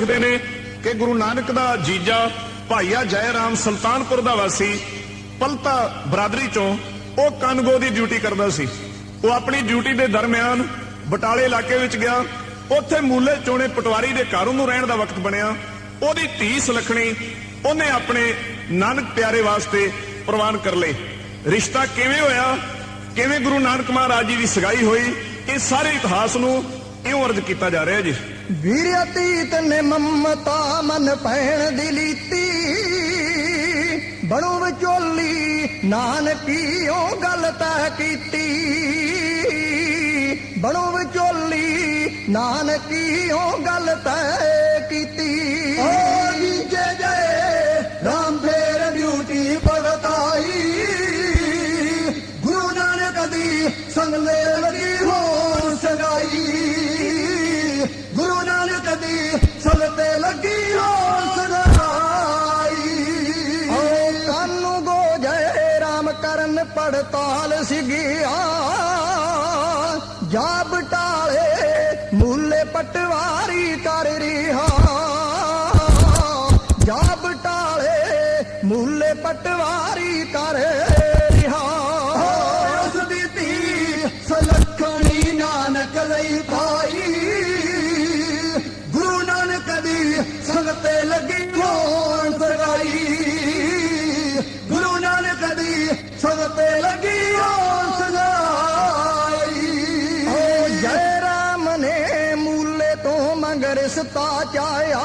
ਲਿਖਦੇ ਨੇ ਕਿ ਗੁਰੂ ਨਾਨਕ ਦਾ ਜੀਜਾ ਭਾਈਆ ਜੈ ਰਾਮ ਸੁਲਤਾਨਪੁਰ ਦਾ ਵਾਸੀ ਪਲਤਾ ਬਰਾਦਰੀ ਚੋਂ ਉਹ ਕਨਗੋ ਦੀ ਡਿਊਟੀ ਕਰਦਾ ਸੀ। ਉਹ ਆਪਣੀ ਡਿਊਟੀ ਦੇ ਦਰਮਿਆਨ ਬਟਾਲੇ ਇਲਾਕੇ ਵਿੱਚ ਗਿਆ। ਉੱਥੇ ਮੂਲੇ ਚੋਣੇ ਪਟਵਾਰੀ ਦੇ ਘਰ ਨੂੰ ਰਹਿਣ ਦਾ ਵਕਤ ਬਣਿਆ। ਉਹਦੀ ਧੀ ਸੁਲੱਖਣੀ ਉਹਨੇ ਆਪਣੇ ਨਾਨਕ ਪਿਆਰੇ ਵਾਸਤੇ ਪ੍ਰਵਾਨ ਕਰ ਲਏ। ਰਿਸ਼ਤਾ ਕਿਵੇਂ ਹੋਇਆ? ਕਿਵੇਂ ਗੁਰੂ ਨਾਨਕ ਮਹਾਰਾਜ ਜੀ ਦੀ ਸਗਾਈ ਹੋਈ? ਇਹ ਸਾਰੇ ਇਤਿਹਾਸ ਨੂੰ ਇਉਂ ਅਰਜ਼ ਕੀਤਾ ਜਾ ਰਿਹਾ ਜੀ। ਵੀਰ ਨੇ ਮਮਤਾ ਮਨ ਪੈਣ ਦੀ ਲੀਤੀ। ਬਣੂ ਵਿਚੋਲੀ, ਨਾਨਕੀ ਉਹ ਗੱਲ ਤੈ ਕੀਤੀ। ਬਣੂ ਵਿਚੋਲੀ, ਨਾਨਕੀ ਉਹ ਗੱਲ ਤੈ ਕੀਤੀ। ਕਰਨ ਪੜਤਾਲ ਸਿਗਿਆ ਜਾ ਬਟਾਲੇ ਮੂਲੇ ਪਟਵਾਰੀ ਕਰ ਰਿਹਾ। ਮੰਗ ਚਾਇਆ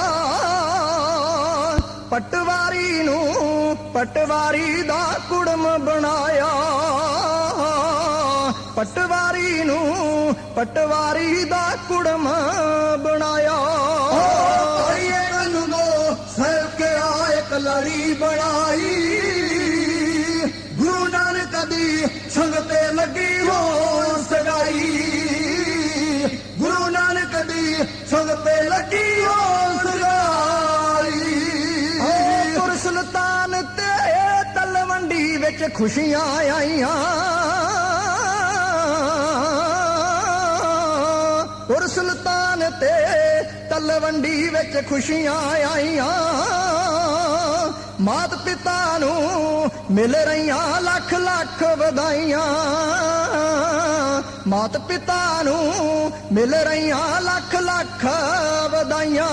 ਪਟਵਾਰੀ ਨੂੰ ਪਟਵਾਰੀ ਦਾ ਕੁੜਮ ਬਣਾਇਆ। ਪਟਵਾਰੀ ਨੂੰ ਪਟਵਾਰੀ ਦਾ ਕੁੜਮ ਬਣਾਇਆ। ਆਈਏ ਕਨੂੰਗੋ ਸਹਿ ਕੇ ਆ ਇੱਕ ਲੜੀ ਬਣਾਈ। ਗੁਰੂ ਨਾਨਕ ਦੀ ਸੰਗ ਤੇ ਲੱਗੀ ਵਿੱਚ ਖੁਸ਼ੀਆਂ ਆਈਆਂ। ਪੁਰ ਸੁਲਤਾਨ ਤੇ ਤਲਵੰਡੀ ਵਿੱਚ ਖੁਸ਼ੀਆਂ ਆਈਆਂ। ਮਾਤ ਪਿਤਾ ਨੂੰ ਮਿਲ ਰਹੀਆਂ ਲੱਖ ਲੱਖ ਵਧਾਈਆਂ। ਮਾਤ ਪਿਤਾ ਨੂੰ ਮਿਲ ਰਹੀਆਂ ਲੱਖ ਲੱਖ ਵਧਾਈਆਂ।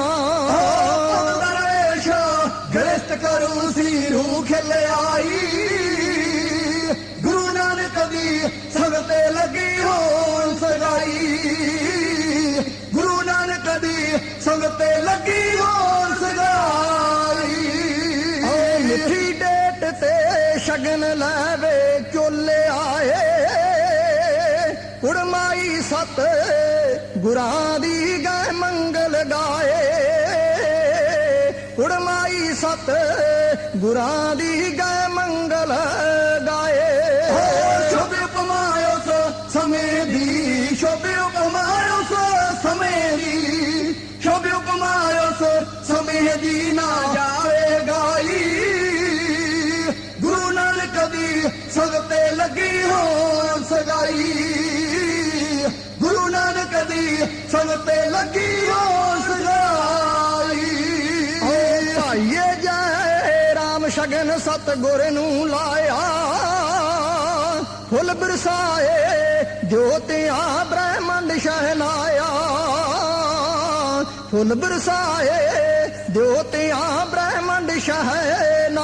ਗ੍ਰਸਤ ਕਰੂ ਸੀ ਰੂਹ ਖਿਲ ਆਈ ਗੁਰੂ ਨਾਨਕ ਦੀ ਸੰਗਤੇ ਲੱਗੀ ਹੋਣ ਸਗਾਈ ਗੁਰੂ ਨਾਨਕ ਦੀ ਸੰਗ ਲੱਗੀ ਹੋਣ ਸਗਾਈ ਓ ਮਿੱਠੀ ਡੇਟ ਤੇ ਸ਼ਗਨ ਲਾਵੇ ਚੋਲੇ ਆਏ। ਕੁੜਮਾਈ ਸਤ ਗੁਰਾਂ ਦੀ ਗੈ ਮੰਗਲ ਗਾਏ। ਕੁੜਮਾਈ ਸਤ, ਗੁਰਾਂ ਦੀ ਗੈ ਮੰਗਲ ਗਾਏ। ਸ਼ੁਭ ਉਪਮਾਇਓ ਸੋ, ਸਮੇਂ ਦੀ ਸ਼ੁਭ ਉਪਮਾਇਓ ਸੋ, ਸਮੇਂ ਦੀ ਸ਼ੁਭ ਉਪਮਾਇਓ ਸੋ, ਸਮੇਂ ਦੀ ਨਾ ਜਾਵੇ ਗਾਈ। ਗੁਰੂ ਨਾਨਕ ਦੀ ਸੰਗਤੇ ਲੱਗੀ ਹੋ ਸਗਾਈ। ਗੁਰੂ ਨਾਨਕ ਦੀ ਸੰਗ ਲੱਗੀ ਰਾਮ ਸ਼ਗਨ ਨੂੰ ਲਾਇਆ ਫੁੱਲ ਬਰਸਾਏ ਜੋਤਿਆਂ ਬ੍ਰਹਮੰਡ ਸ਼ਹਿਨਾਇਆ। ਫੁੱਲ ਬਰਸਾਏ ਜੋਤਿਆਂ ਬ੍ਰਹਮੰਡ ਸ਼ਹਿਨਾ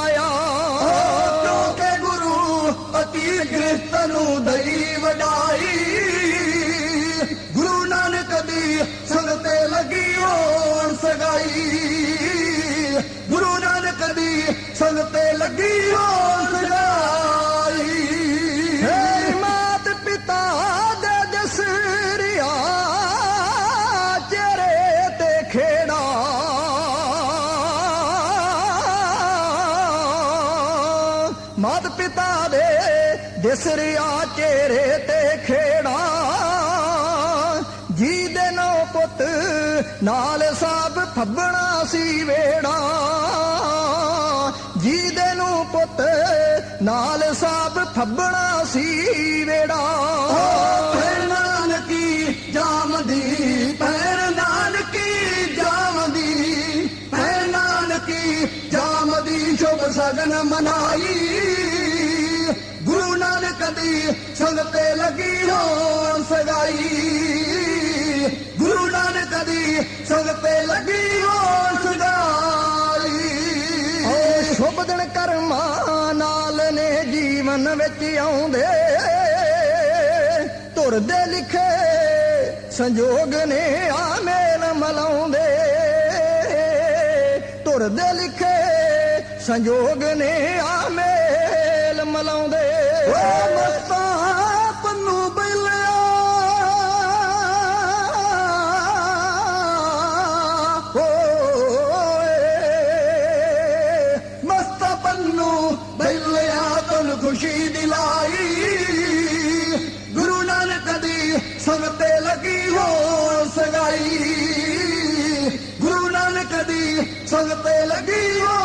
ਮਾਤ ਪਿਤਾ ਦੇ ਦਿਸ ਰਿਆ ਚਿਹਰੇ ਤੇ ਖੇੜਾ। ਜੀ ਦੇ ਨੋ ਪੁੱਤ ਨਾਲ ਸਾਬ ਫੱਬਣਾ ਸੀ ਵੇੜਾ। ਜੀ ਦੇ ਨੂੰ ਪੁੱਤ ਨਾਲ ਸਾਬ ਫੱਬਣਾ ਸੀ ਵੇੜਾ। ਫਿਰ ਨਾਨਕੀ ਜਾਮਦੀ ਫਿਰ ਨਾਨਕੀ ਜਾਮਦੀ ਫਿਰ ਨਾਨਕੀ ਜਾਮਦੀ ਸ਼ੁਭ ਸਗਨ ਮਨਾਈ। ਨਾਨਕ ਦੀ ਸੰਗ ਲੱਗੀ ਹੋਣ ਸਗਾਈ। ਗੁਰੂ ਨਾਨਕ ਦੀ ਸੰਗ ਲੱਗੀ ਹੋਣ ਸਗਾਈ। ਓ ਸ਼ੁਭ ਦਿਨ ਕਰਮਾਂ ਨਾਲ ਨੇ ਜੀਵਨ ਵਿੱਚ ਆਉਂਦੇ। ਤੁਰਦੇ ਲਿਖੇ ਸੰਜੋਗ ਨੇ ਆ ਮੇਲ ਮਲਾਉਂਦੇ। ਤੁਰਦੇ ਲਿਖੇ ਸੰਜੋਗ ਨੇ ਆਮੇ ਮਲਾਉਂਦੇ ਓ ਮਸਤਾ, ਪੰਨੂ ਬਿਲਿਆ। ਮਸਤਾ, ਪੰਨੂ ਬਿਲਿਆ, ਤੁਨ ਖੁਸ਼ੀ ਦਿਲਾਈ। ਗੁਰੂ ਨਾਨਕ ਦੀ ਸੰਗ ਲੱਗੀ ਹੋ ਸਗਾਈ। ਗੁਰੂ ਨਾਨਕ ਦੀ ਸੰਗ ਲੱਗੀ ਹੋ